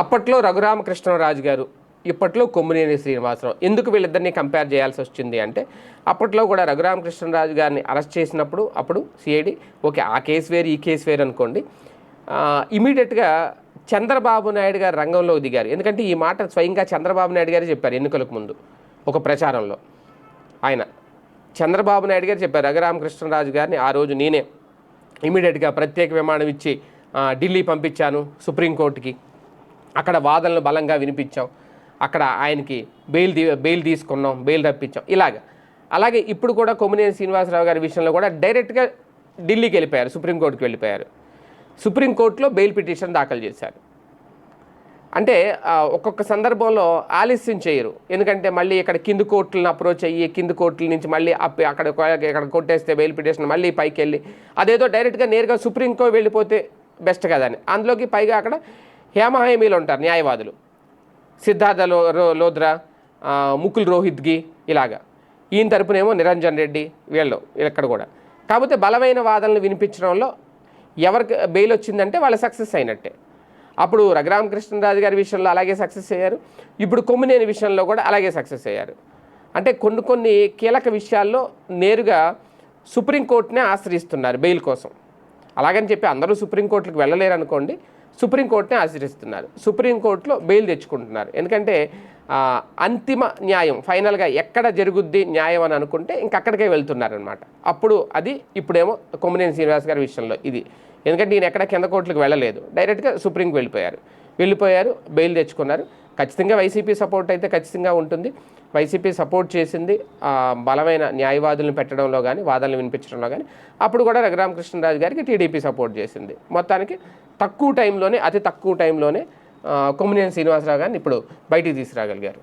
అప్పట్లో రఘురామకృష్ణరాజు గారు ఇప్పట్లో కొమ్మినేని శ్రీనివాసరావు. ఎందుకు వీళ్ళిద్దరిని కంపేర్ చేయాల్సి వచ్చింది అంటే అప్పట్లో కూడా రఘురామకృష్ణరాజు గారిని అరెస్ట్ చేసినప్పుడు అప్పుడు సిఐడి ఓకే ఆ కేసు వేరు ఈ కేసు వేరు అనుకోండి. ఇమీడియట్గా చంద్రబాబు నాయుడు గారు రంగంలో దిగారు. ఎందుకంటే ఈ మాట స్వయంగా చంద్రబాబు నాయుడు గారే చెప్పారు ఎన్నికలకు ముందు ఒక ప్రచారంలో. ఆయన చంద్రబాబు నాయుడు గారు చెప్పారు రఘురామకృష్ణరాజు గారిని ఆ రోజు నేనే ఇమీడియట్గా ప్రత్యేక విమానం ఇచ్చి ఢిల్లీ పంపించాను సుప్రీంకోర్టుకి. అక్కడ వాదనలు బలంగా వినిపించాం అక్కడ ఆయనకి బెయిల్ తీ బెయిల్ తీసుకున్నాం బెయిల్ రప్పించాం. ఇలాగ. అలాగే ఇప్పుడు కూడా కొమ్మినేని శ్రీనివాసరావు గారి విషయంలో కూడా డైరెక్ట్గా ఢిల్లీకి వెళ్ళిపోయారు సుప్రీంకోర్టుకి వెళ్ళిపోయారు. సుప్రీంకోర్టులో బెయిల్ పిటిషన్ దాఖలు చేశారు. అంటే ఒక్కొక్క సందర్భంలో ఆలస్యం చేయరు. ఎందుకంటే మళ్ళీ ఇక్కడ కింది కోర్టులను అప్రోచ్ అయ్యి కింది కోర్టుల నుంచి మళ్ళీ అప్ అక్కడ ఇక్కడ కొట్టేస్తే బెయిల్ పిటిషన్ మళ్ళీ పైకి వెళ్ళి అదేదో డైరెక్ట్గా నేరుగా సుప్రీంకోర్టు వెళ్ళిపోతే బెస్ట్ కదా అని. అందులోకి పైగా అక్కడ హేమహేమీలు ఉంటారు న్యాయవాదులు. సిద్ధార్థ లో రో- లోద్రా ముకుల్ రోహిత్గి ఇలాగా. ఈయన తరపునేమో నిరంజన్ రెడ్డి వీళ్ళు ఇక్కడ కూడా. కాకపోతే బలమైన వాదనలు వినిపించడంలో ఎవరికి బెయిల్ వచ్చిందంటే వాళ్ళు సక్సెస్ అయినట్టే. అప్పుడు రఘురామకృష్ణరాజు గారి విషయంలో అలాగే సక్సెస్ అయ్యారు. ఇప్పుడు కొమ్మినేని విషయంలో కూడా అలాగే సక్సెస్ అయ్యారు. అంటే కొన్ని కొన్ని కీలక విషయాల్లో నేరుగా సుప్రీంకోర్టునే ఆశ్రయిస్తున్నారు బెయిల్ కోసం. అలాగని చెప్పి అందరూ సుప్రీంకోర్టులకు వెళ్ళలేరు అనుకోండి సుప్రీంకోర్టుని ఆశ్రయిస్తున్నారు. సుప్రీంకోర్టులో బెయిల్ తెచ్చుకుంటున్నారు. ఎందుకంటే అంతిమ న్యాయం ఫైనల్గా ఎక్కడ జరుగుద్ది న్యాయం అని అనుకుంటే ఇంకక్కడికే వెళ్తున్నారనమాట అప్పుడు అది ఇప్పుడేమో కొమ్మినేని శ్రీనివాస్ గారి విషయంలో ఇది. ఎందుకంటే ఈయన ఎక్కడ కింద కోర్టులకు వెళ్ళలేదు. డైరెక్ట్గా సుప్రీంకి వెళ్ళిపోయారు. వెళ్ళిపోయారు బెయిల్ తెచ్చుకున్నారు. ఖచ్చితంగా వైసీపీ సపోర్ట్ అయితే ఖచ్చితంగా ఉంటుంది. వైసీపీ సపోర్ట్ చేసింది బలమైన న్యాయవాదులను పెట్టడంలో కానీ వాదనలు వినిపించడంలో కానీ అప్పుడు కూడా రఘురామకృష్ణరాజు గారికి టీడీపీ సపోర్ట్ చేసింది. మొత్తానికి తక్కువ టైంలోనే అతి తక్కువ టైంలోనే కొమ్మినేని శ్రీనివాసరావు గారిని ఇప్పుడు బయటికి తీసుకురాగలిగారు.